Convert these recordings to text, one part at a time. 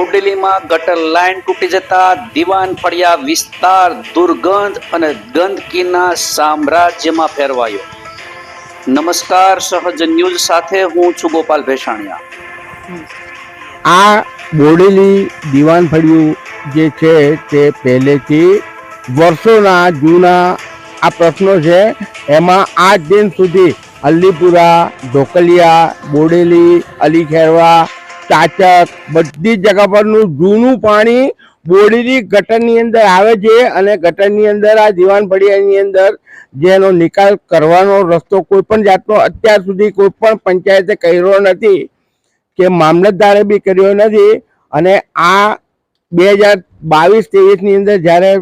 બોડેલીમાં ગટર લાઇન તૂટી જતા દિવાન ફળિયા વિસ્તાર, દુર્ગંધ અને ગંદકીના સામ્રાજ્યમાં ફેરવાયો. નમસ્કાર, સહજ ન્યૂઝ સાથે હું છું ગોપાલ ભેસાણિયા. આ બોડેલી દિવાન ફળિયું જે છે તે પહેલેથી વર્ષોના જૂના આ પ્રશ્નો છે. એમાં આજ દિન સુધી અલ્લીપુરા ઢોકલિયા, બોડેલી અલી ખેરવા ચાચક બધી જ જગા પરનું જૂનું પાણી બોડેલી ગટરની અંદર આવે છે અને ગટરની અંદર આ દિવાન ફળિયાની અંદર જેનો નિકાલ કરવાનો રસ્તો કોઈ પણ જાતનો અત્યાર સુધી કોઈ પણ પંચાયતે કર્યો નથી કે મામલતદારે બી કર્યો નથી. અને આ બે હજાર બાવીસ ત્રેવીસની અંદર જ્યારે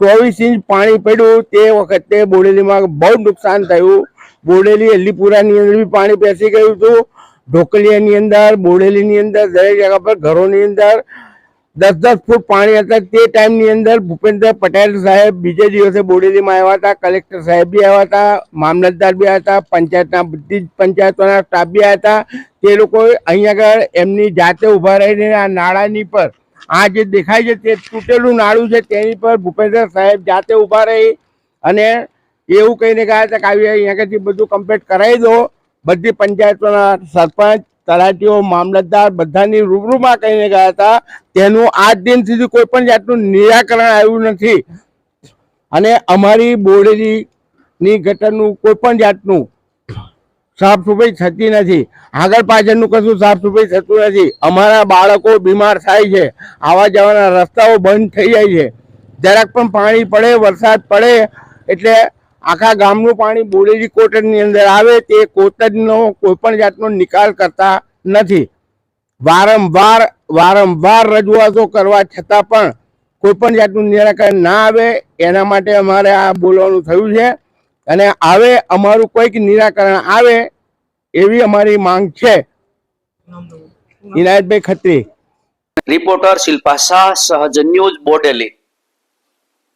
ચોવીસ ઇંચ પાણી પડ્યું તે વખતે બોડેલીમાં બહુ નુકસાન થયું. બોડેલી અલીપુરાની અંદર બી પાણી બેસી ગયું હતું. ઢોકલિયાની અંદર, બોડેલીની અંદર, દરેક જગા પર ઘરોની અંદર. દસ દસ ફૂટ પાણી હતા. તે ટાઈમની અંદર ભૂપેન્દ્ર પટેલ સાહેબ બીજે દિવસે બોડેલીમાં આવ્યા હતા. કલેક્ટર સાહેબ બી આવ્યા હતા. મામલતદાર બી આવ્યા હતા. પંચાયતના બધી જ પંચાયતોના સ્ટાફ બી આવ્યા હતા. તે લોકો અહીંયા આગળ એમની જાતે ઊભા રહીને આ નાળાની પર, આ જે દેખાય છે તે તૂટેલું નાળું છે તેની પર ભૂપેન્દ્ર સાહેબ જાતે ઊભા રહી અને એવું કહીને ગયા હતા કે આવી, અહીંયા બધું કમ્પ્લીટ કરાવી દો. બધી પંચાયતોના સરપંચ, તલાટીઓ, મામલતદાર બધાની રૂબરૂમાં કહીને ગયા હતા, તેનું આજ દિન સુધી કોઈ પણ જાતનું નિરાકરણ આવ્યું નથી. અને અમારી બોડેલીની ગટરનું કોઈ પણ જાતનું સાફ સફાઈ થતી નથી. આગળ પાછળનું કશું સાફ સફાઈ થતું નથી. અમારા બાળકો બીમાર થાય છે. આવા જવાના રસ્તાઓ બંધ થઈ જાય છે. જરાક પણ પાણી પડે, વરસાદ પડે, એટલે આખા ગામનું પાણી બોડેલી કોટડની અંદર આવે તે કોટડનો કોઈ પણ જાતનો નિકાલ કરતા નથી. વારંવાર વારંવાર રજૂઆતો કરવા છતાં પણ કોઈ પણ જાતનું નિરાકરણ ના આવે એના માટે અમારે આ બોલવાનું થયું છે. અને આવે અમારું કોઈક નિરાકરણ આવે એવી અમારી માંગ છે. ઇનાયતભાઈ Khatri. Reporter Shilpa Shah Sahaj news Bodeli.